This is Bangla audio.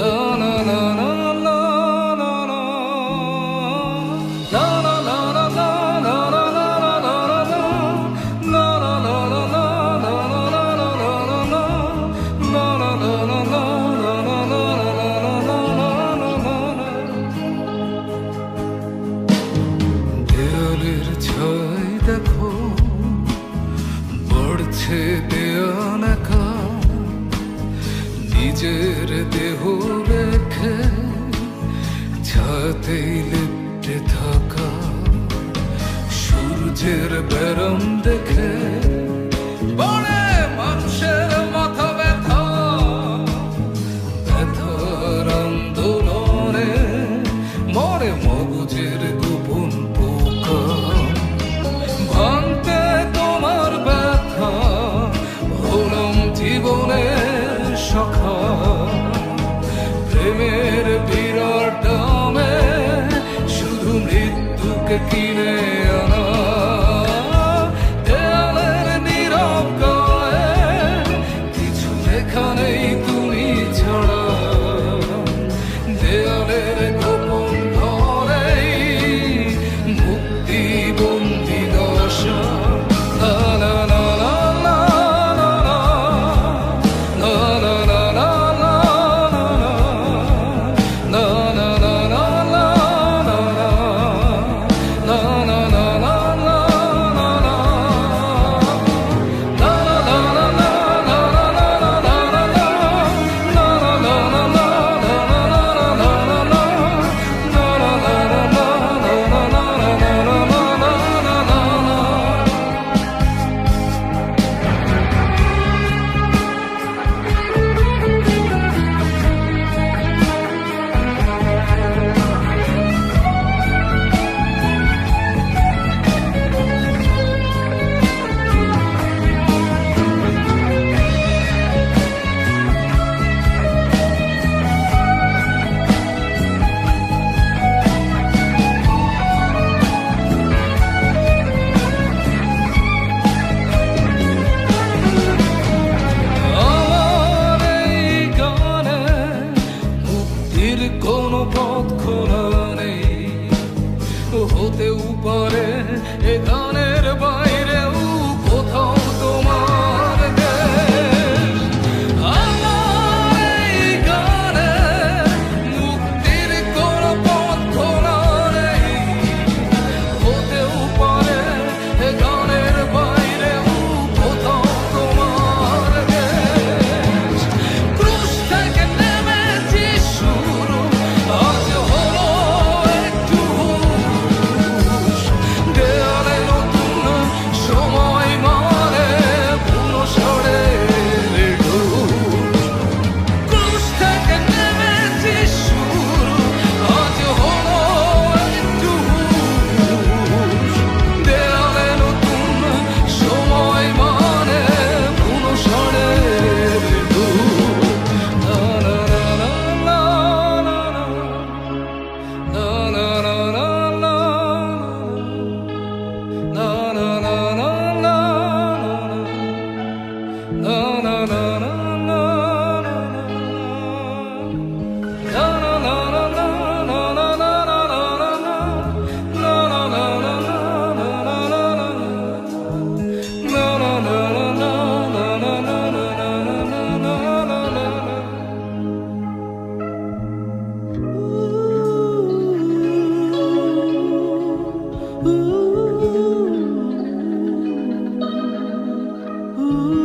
no, no, no, no. নিজের দেহ রেখে ছাতে লিপ্তে থাকা সূর্যের বেরম দেখে que tiene. কোনো পথ খোলা নেই। হতেও পারে এ গানের বাইরেও Ooh.